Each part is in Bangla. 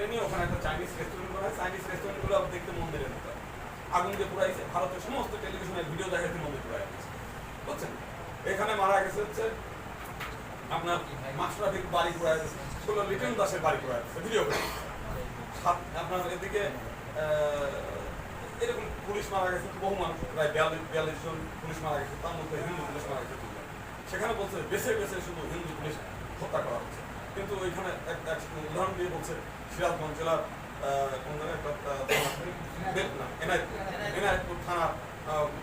কেড়ে নিয়ে ওখানে একটা চাইনিজ রেস্টুরেন্ট করা হয়। চাইনিজ রেস্টুরেন্টগুলো দেখতে মন্দিরের মতো। আগুন দিয়ে পুরাইছে ভারতের সমস্ত টেলিভিশনের ভিডিও দেখাতে মন্দির পুরাই বুঝছেন? এখানে মারা গেছে হচ্ছে আপনার মাস্টারফিক বাড়ি পুরাই দিয়েছে। ষোলো লিটন দাসের বাড়ি পুরাই দিয়েছে। ভিডিও আপনার এদিকে এরকম পুলিশ মারা গেছে, বহু মানুষ, প্রায় বিয়াল্লিশ বিয়াল্লিশ জন পুলিশ মারা গেছে, তার মধ্যে হিন্দু পুলিশ মারা গেছে সেখানে বলছে, বেছে বেছে শুধু হিন্দু পুলিশ হত্যা করা হচ্ছে। কিন্তু ওইখানে উদাহরণ দিয়ে বলছে সিরাজগঞ্জ জেলার এনায়েতপুর থানার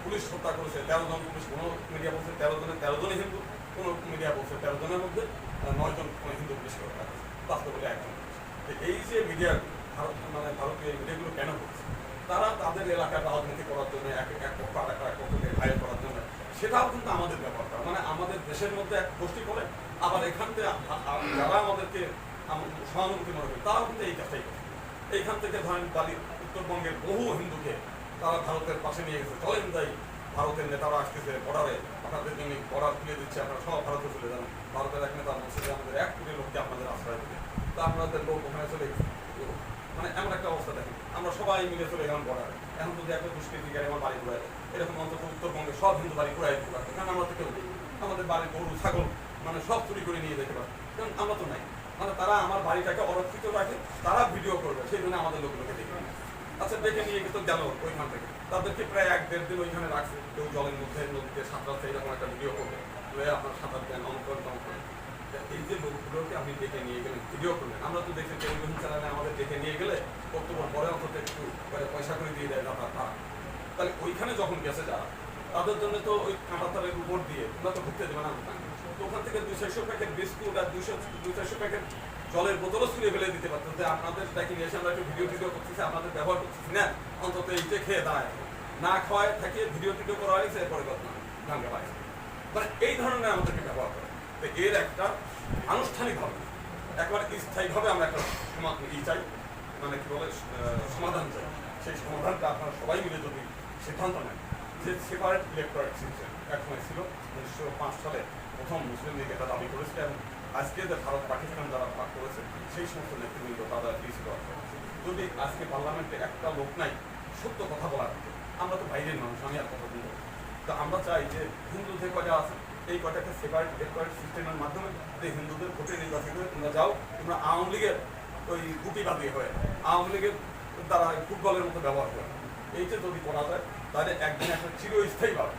পুলিশ হত্যা করেছে তেরো জন পুলিশ কোনো মিডিয়া বলছে তেরো জনের তেরো জনই হিন্দু কোনো মিডিয়া বলছে তেরো জনের মধ্যে নয় জন কোনো হিন্দু পুলিশ হত্যা করেছে বাস্তবে একজন এই যে মিডিয়া ভারত মানে ভারতীয় মিডিয়াগুলো কেন করছে তারা তাদের এলাকার রাজনীতি করার জন্য এক এক পক্ষ আর এক পক্ষকে করার সেটাও কিন্তু আমাদের ব্যাপারটা মানে আমাদের দেশের মধ্যে এক গোষ্ঠী করে আবার এখান থেকে যারা আমাদেরকে আম- সহানুভূতি মনে করে, তারাও কিন্তু এই কাজটাই করে। এইখান থেকে ধরেন বালি, উত্তরবঙ্গের বহু হিন্দুকে তারা ভারতের পাশে নিয়ে গেছে। চলেন যাই ভারতের নেতারা আসতেছে বর্ডারে, আপনাদের জন্য বর্ডার খুলে দিচ্ছে, আপনারা সব ভারতে চলে যান। ভারতের এক নেতা বলছে যে, আমাদের এক কোটি লোককে আপনাদের আশ্রয় দেবে তা আপনাদের লোক ওখানে চলে গেছে। মানে এমন একটা অবস্থা দেখেন। আমরা সবাই মিলে চলে গেলাম বর্ডারে এখন যদি একটা দুষ্কৃতিকারী আমার বাড়ি দেয়, এরকম অন্তত উত্তরবঙ্গে সব হিন্দু বাড়ি ঘুরাই দিতে পারবে। কারণ আমরা তো কেউ। আমাদের বাড়ির গরু ছাগল মানে সব চুরি করে নিয়ে যেতে পারবে। কারণ আমরা তো নাই। মানে তারা আমার বাড়িটাকে অরক্ষিত রাখে তারা ভিডিও করবে সেই জন্য আমাদের লোকগুলোকে দেখে। আচ্ছা দেখে নিয়ে কিন্তু গেল ওইখান থেকে। তাদেরকে প্রায় এক দেড় দিন ওইখানে রাখছে। কেউ জলের মধ্যে নদীতে সাঁতরাচ্ছে এরকম একটা ভিডিও করবে। আপনার সাঁতার দেন অমুক এই যে লোকগুলোকে আপনি নিয়ে গেলেন ভিডিও করলেন, আমরা তো টেলিভিশন চ্যানেলে আমাদের নিয়ে গেলে পরে অন্তত একটু পয়সা করে দিয়ে দেয় তাহলে ওইখানে যখন গেছে যারা, তাদের জন্য তো ওই উপর দিয়ে তোমরা তো দেবে না। তো ওখান থেকে দুই চারশো প্যাকেট বিস্কুট আর দুশো দুই চারশো প্যাকেট জলের বোতলও ছুঁড়ে ফেলে দিতে পারতো যে আপনাদের ডাকি নিয়ে এসে আমরা একটু ভিডিও টিডিও করতেছি, আপনাদের ব্যবহার করতেছি। না অন্তত এইটা খেয়ে দাঁড়ায়। না খাওয়ায় থাকে ভিডিও টিডিও করা হয়েছে, এরপরে ভাঙ্গা পায়। মানে এই ধরনের আমাদেরকে ব্যবহার করে। তো এর একটা আনুষ্ঠানিকভাবে, একবার স্থায়ীভাবে আমরা একটা সমা- ই চাই মানে কী বলে সমাধান চাই। সেই সমাধানটা আপনারা সবাই মিলে যদি সিদ্ধান্ত নেন যে সেপারেট ইলেকট্রনিক সিস্টেম একসময় ছিল উনিশশো পাঁচ সালে প্রথম মুসলিম লীগ এটা দাবি করেছে এবং আজকে যে ভারত পাকিস্তান যারা ভাগ করেছে, সেই সমস্ত নেতৃবৃন্দ তারা দিয়েছিল যদি আজকে পার্লামেন্টে একটা লোক নাই, সত্য কথা বলার, আমরা তো বাইরের মানুষ, আমি আর কথা বলব? তো আমরা চাই যে হিন্দু যে কয়টা আছে এই কয়টাকে সেপারেট ইলেকট্রনিক সিস্টেমের মাধ্যমে যে হিন্দুদের ভোটে নির্বাচিত হয়ে তোমরা যাও, তোমরা আওয়ামী লীগের ওই গুটিবাদী হয়ে, আওয়ামী লীগের দ্বারা ফুটবলের মতো ব্যবহার করে। এইটা যদি করা যায়, তাহলে একদিন একটা চিরস্থায়ীভাবে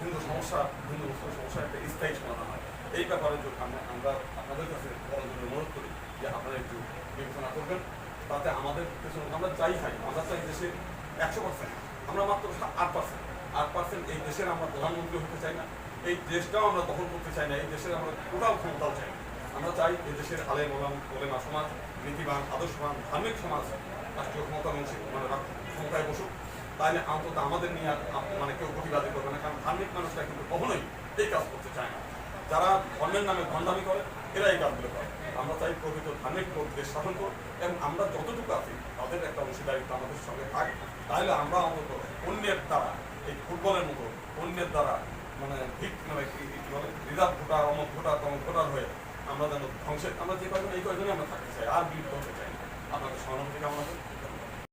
হিন্দু সমস্যা, হিন্দু মুসলিম সমস্যা একটা স্থায়ী সমাধান হয়। এই ব্যাপারে যদি আমরা আপনাদের কাছে বড় অনুরোধ করি যে আপনারা একটু বিবেচনা করবেন, তাতে আমাদের পেছনে, আমরা চাই হাই আমরা চাই দেশে একশো পার্সেন্ট আমরা মাত্র আট পার্সেন্ট আট পার্সেন্ট এই দেশের আমরা প্রধানমন্ত্রী হতে চাই না। এই দেশটাও আমরা দখল করতে চাই না, এই দেশের আমরা টোটাল ক্ষমতাও চাই আমরা চাই এই দেশের আলে মোলাম কোলেমা সমাজ, নীতিবান, আদর্শবান, ধার্মিক সমাজ, রাষ্ট্রীয় ক্ষমতা মানে ক্ষমতায় বসুক। তাহলে অন্তত আমাদের নিয়ে আর মানে কেউ প্রতিবাদী করবে না, কারণ ধার্মিক মানুষরা কিন্তু কখনোই এই কাজ করতে চায় না। যারা ধর্মের নামে ভণ্ডামি করে, এরা এই কাজগুলো করে। আমরা চাই প্রকৃত ধার্মিক দেশ শাসন করুক এবং আমরা যতটুকু আছি, তাদের একটা অংশীদারিত্ব আমাদের সঙ্গে থাক। তাহলে আমরা অন্তত অন্যের দ্বারা, এই ফুটবলের মতো অন্যের দ্বারা মানে ভিক মানে বলে? রিজার্ভ ভোটার, অমক ভোটার, তমক ভোটার হয়ে আমরা যেন ধ্বংসের আমরা যে কয়জন, এই কয়জনই আমরা থাকতে চাই, আর বিলুপ্ত হতে চাই না। আপনাদের সহানুভূতি কামনা করি